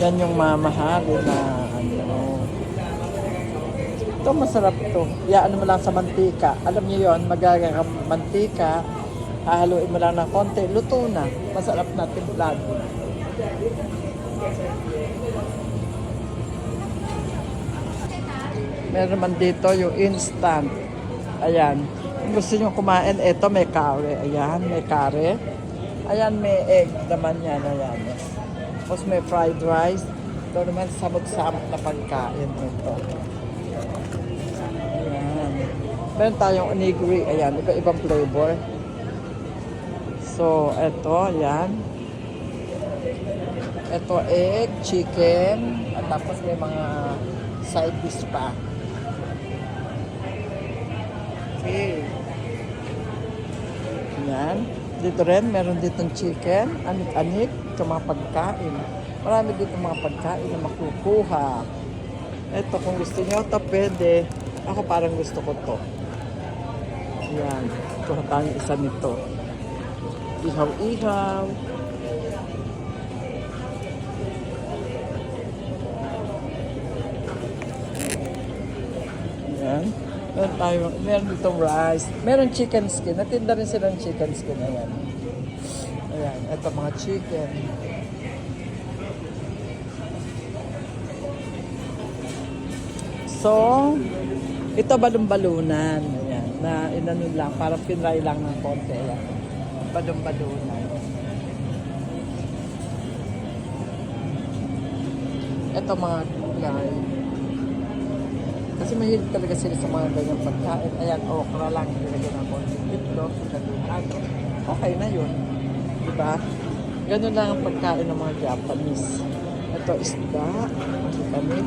Yan yung mamahali na ano. Ito masarap to. Yaan mo lang sa mantika. Alam niyo yon magagay ka mantika. Hahaluin mo lang ng konti. Luto na. Masarap na timplado. Meron naman dito yung instant. Ayan. Kung gusto nyo kumain, ito may kare. Ayan, may kare. Ayan, may egg naman yan. Ayan. Tapos may fried rice. Ito naman samot-samot na pagkain ito. Ayan. Meron tayong onigiri. Ayan, iba-ibang flavor. So, ito, ayan. Ito egg, chicken, at tapos may mga side dish pa. Okay. Yan. Dito rin, meron ditong chicken, anik-anik, ito mga pagkain. Marami dito mga pagkain na makukuha. Ito, kung gusto nyo, ito pwede. Ako parang gusto ko to. Yan. Kuha tayo isa nito. Ihaw-ihaw. Yan. Meron tayo, meron ditong rice. Meron chicken skin. Natinda rin sila ng chicken skin. Ayan. Ayan. Ito mga chicken. So, ito balon-balunan. Ayan. Na inano lang. Parang pinray lang ng konti. Ayan. Balon-balunan. Ito mga gulay. Kasi mahilig talaga sila sa mga ganyang pagkain. Ayan, okra lang, nilagyan ng konting itlog, nilagyan Okay na yun. Diba? Ganun lang ang pagkain ng mga Japanese. Ito isda, vitamin.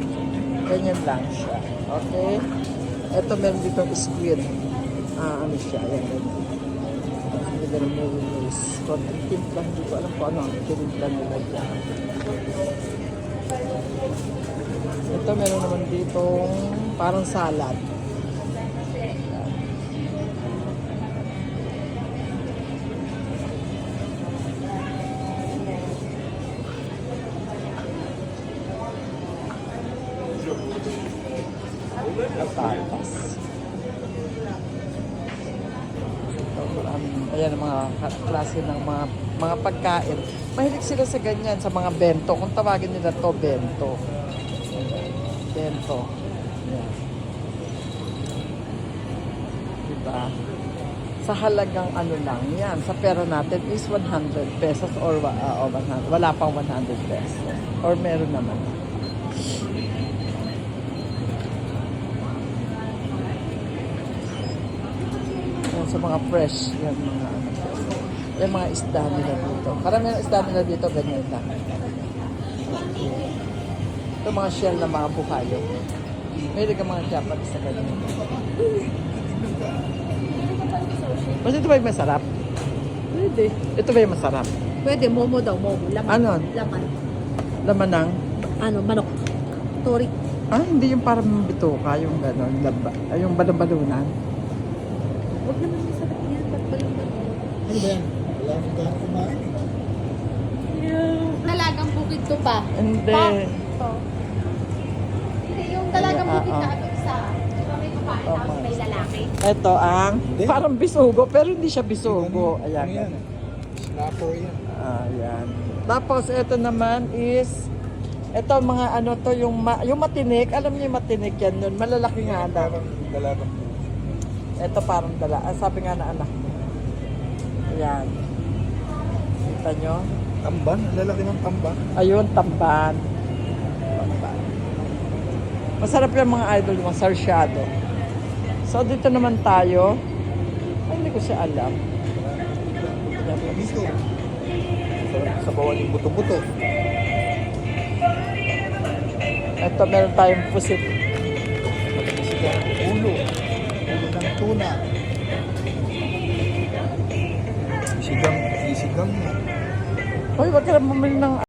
Ganyan lang siya. Okay? Ito meron ditong squid. Ah, ano siya? Ayan, ganyan. Nilagyan ng mayonnaise. Konting timpla, hindi ko alam kung ano ang tinimpla nila dyan. Ito meron naman dito parang salad. Maraming- Ayan mga klase ng mga mga pagkain. Mahilig sila sa ganyan, sa mga bento. Kung tawagin nila to bento. Bento. Yan. Diba? Sa halagang ano lang yan, sa pera natin is 100 pesos or oh, 100, wala pang 100 pesos. Or meron naman. Yan, sa mga fresh, yan mga ano. Yan mga isda nila dito. Karamihan isda nila dito, ganyan lang. Ito mga shell na mga buhayo. May ka mga Japanese sa ganyan. Mas ito ba yung masarap? Pwede. Ito ba yung masarap? Pwede, momo daw, momo. Laman. Ano? Laman. Laman ng... Ano, manok. Tori. Ah, hindi yung parang bituka, yung gano'n, laba, ay, yung balon-balunan. Huwag naman masarap yan. Ba't ba yung Ano ba yan? Kumain eh. Dalagang bukid to pa. Hindi. To. Ano isa. Ba may lalaki? Ito ang Hindi. parang bisugo, pero hindi siya bisugo. Ano Ayan. yan? Snapper yan. Ayan. Tapos ito naman is ito mga ano to yung ma, yung matinik, alam niyo yung matinik yan nun, malalaki nga daw. Parang Ito parang dala. Ah, sabi nga na anak ko. Ayan. Kita nyo? tamban. Lalaki ng tamban. Ayun. Tamban. Masarap yung mga idol, mga sarsyado. So, dito naman tayo. Ay, hindi ko siya alam. Dito. Sarap sa bawal yung buto-buto. Ito, meron tayong pusit. Ulo. Ulo ng tuna. Sigang, isigang na. Hoy, wag ka na bumili ng